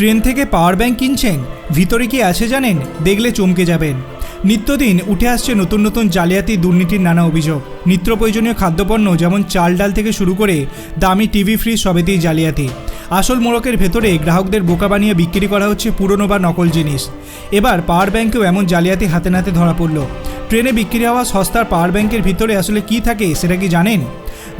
Train থেকে power bank কিনছেন? ভিতরে কি আছে জানেন? দেখলে চমকে যাবেন। নিত্যদিন উঠে আসছে নতুন নতুন জালিয়াতি দুর্নীতির নানা অভিযোগ। নিত্য প্রয়োজনীয় খাদ্যপণ্য যেমন চাল ডাল থেকে শুরু করে দামি টিভি, ফ্রিজ সবেতেই জালিয়াতি। আসল মোড়কের ভেতরে গ্রাহকদের বোকা বানিয়ে বিক্রি করা হচ্ছে পুরনো বা নকল জিনিস। এবার পাওয়ার ব্যাংকেও এমন জালিয়াতি হাতে নাতে ধরা পড়ল। ট্রেনে বিক্রি হওয়া সস্তার পাওয়ার ব্যাংকের ভিতরে আসলে কি থাকে সেটা কি জানেন?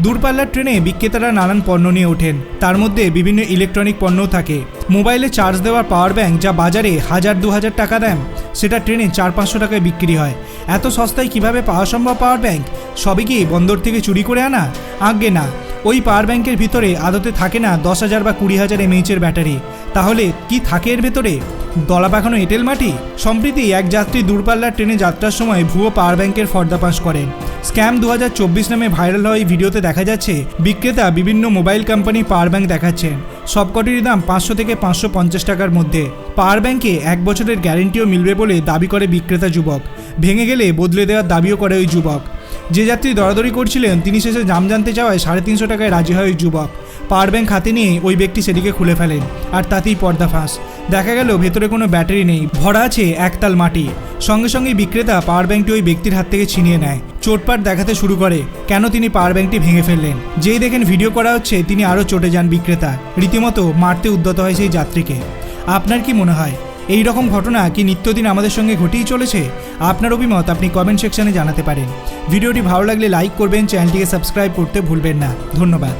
দূরপাল্লার ট্রেনে বিক্রেতারা নানান পণ্য নিয়ে ওঠেন। তার মধ্যে বিভিন্ন ইলেকট্রনিক পণ্যও থাকে। মোবাইলে চার্জ দেওয়ার পাওয়ার ব্যাংক যা বাজারে হাজার দু হাজার টাকা দেন সেটা ট্রেনে চার পাঁচশো টাকায় বিক্রি হয়। এত সস্তায় কীভাবে পাওয়া সম্ভব পাওয়ার ব্যাংক? সবই কি বন্দর থেকে চুরি করে আনা? আগে না। ওই পাওয়ার ব্যাংকের ভিতরে আদতে থাকে না দশ হাজার বা কুড়ি হাজার এমএইচের ব্যাটারি। তাহলে কি থাকে এর ভেতরে? দলা পাখানো এঁটেল মাটি? সম্প্রতি এক যাত্রী দূরপাল্লার ট্রেনে যাত্রার সময় ভুয়ো পাওয়ার ব্যাংকের ফর্দাপাশ করেন। স্ক্যাম দু হাজার চব্বিশ নামে ভাইরাল হওয়া এই ভিডিওতে দেখা যাচ্ছে, বিক্রেতা বিভিন্ন মোবাইল কোম্পানি পাওয়ার ব্যাংক দেখাচ্ছেন। সবকটির দাম পাঁচশো থেকে পাঁচশো পঞ্চাশ টাকার মধ্যে। পাওয়ার ব্যাংকে এক বছরের গ্যারেন্টিও মিলবে বলে দাবি করে বিক্রেতা যুবক। ভেঙে গেলে বদলে দেওয়ার দাবিও করে ওই যুবক। যে যাত্রী দরাদরি করছিলেন, তিনি শেষে দাম জানতে চাওয়ায় সাড়ে তিনশো টাকায় রাজি হয় ওই যুবক। পাওয়ার ব্যাংক হাতে নিয়ে ওই ব্যক্তি সেটিকে খুলে ফেলেন আর তাতেই পর্দা ফাঁস দেখা গেল ভেতরে কোনো ব্যাটারি নেই, ভরা আছে একতাল মাটি। সঙ্গে সঙ্গে বিক্রেতা পাওয়ার ব্যাংকটি ওই ব্যক্তির হাত থেকে ছিনিয়ে নেয়। চোটপাট দেখাতে শুরু করে, কেন তিনি পাওয়ার ব্যাংকটি ভেঙে ফেললেন? যেই দেখেন ভিডিও করা হচ্ছে, তিনি আরও চটে যান বিক্রেতা। রীতিমতো মারতে উদ্যত হয় সেই যাত্রীকে। আপনার কি মনে হয়, এই রকম ঘটনা কি নিত্যদিন আমাদের সঙ্গে ঘটেই চলেছে? আপনার অভিমত আপনি কমেন্ট সেকশনে জানাতে পারেন। ভিডিওটি ভালো লাগলে লাইক করবেন, চ্যানেলটিকে সাবস্ক্রাইব করতে ভুলবেন না। ধন্যবাদ।